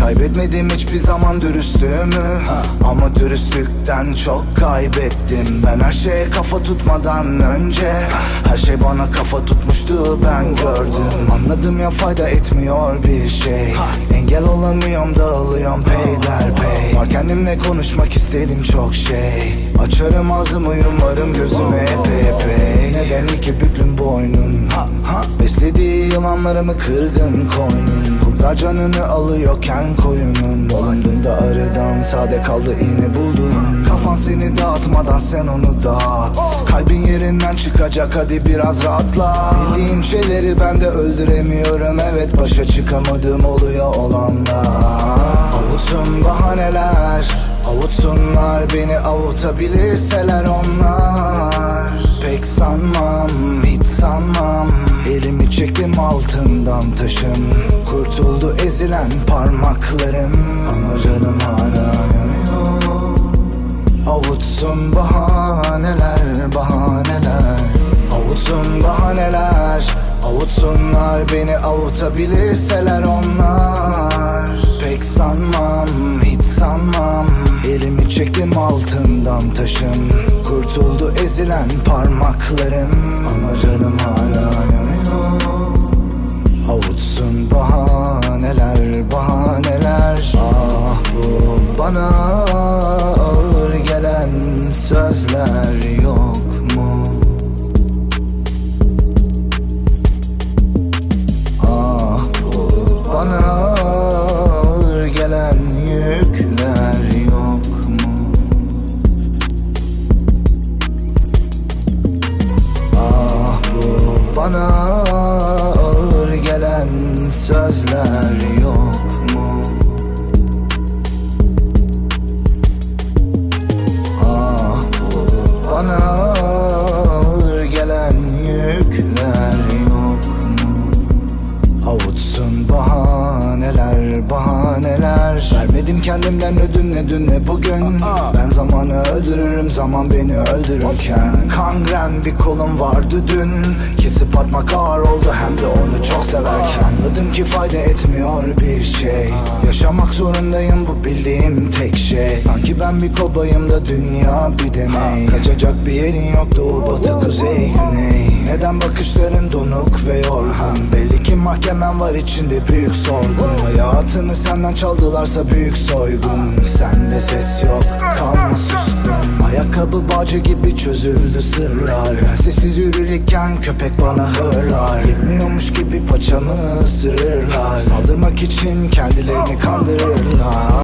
Kaybetmedim hiçbir zaman dürüstlüğümü. Ama dürüstlükten çok kaybettim. Ben her şeye kafa tutmadan önce. Her şey bana kafa tutmuştu ben gördüm. Anladım ya fayda etmiyor bir şey. Engel olamıyorum dağılıyorum peyderpey. Var kendimle konuşmak istedim çok şey. Açarım ağzımı yumarım gözümü epey epey. Neden iki büklüm boynum? Beslediği yılanlarımı kırgın koynun Kurtlar canını alıyorken koyunun Dolandığımda arıdan sade kaldı iğne buldum Kafan seni dağıtmadan sen onu dağıt. Kalbin yerinden çıkacak hadi biraz rahatla. Bildiğim şeyleri ben de öldüremiyorum. Evet başa çıkamadığım oluyor olanlar. Avutsun bahaneler Avutsunlar. Beni avutabilirseler onlar. Pek sanmam hiç sanmam. Elimi çektim altından taşım Kurtuldu ezilen parmaklarım. Ama canım hala Avutsun bahaneler bahaneler. Avutsun bahaneler Avutsunlar. Beni avutabilirseler onlar. Pek sanmam hiç sanmam. Elimi çektim altından taşım Kurtuldu ezilen parmaklarım. Ama canım hala bana ağır gelen sözler yok mu? Ah bana ağır gelen yükler yok mu? Ah bana ağır gelen sözler bahaneler Vermedim kendimden ödün ne dün ne bugün. Ben zamanı öldürürüm zaman beni öldürürken. Kangren bir kolum vardı dün. Kesip atmak ağır oldu hem de onu çok severken. Anladım ki fayda etmiyor bir şey. Yaşamak zorundayım bu bildiğim tek şey. Sanki ben bir kobayım da dünya bir deney. Kaçacak bir yerin yok doğu batı kuzey güney. Neden bakışların donuk ve yorgun mahkemen var içinde büyük sorgun. Hayatını senden çaldılarsa büyük soygun. Sende ses yok kalma suskun Ayakkabı bağcı gibi çözüldü sırlar. Sessiz yürürken köpek bana hırlar. Yetmiyormuş gibi paçamı ısırırlar. Saldırmak için kendilerini kandırırlar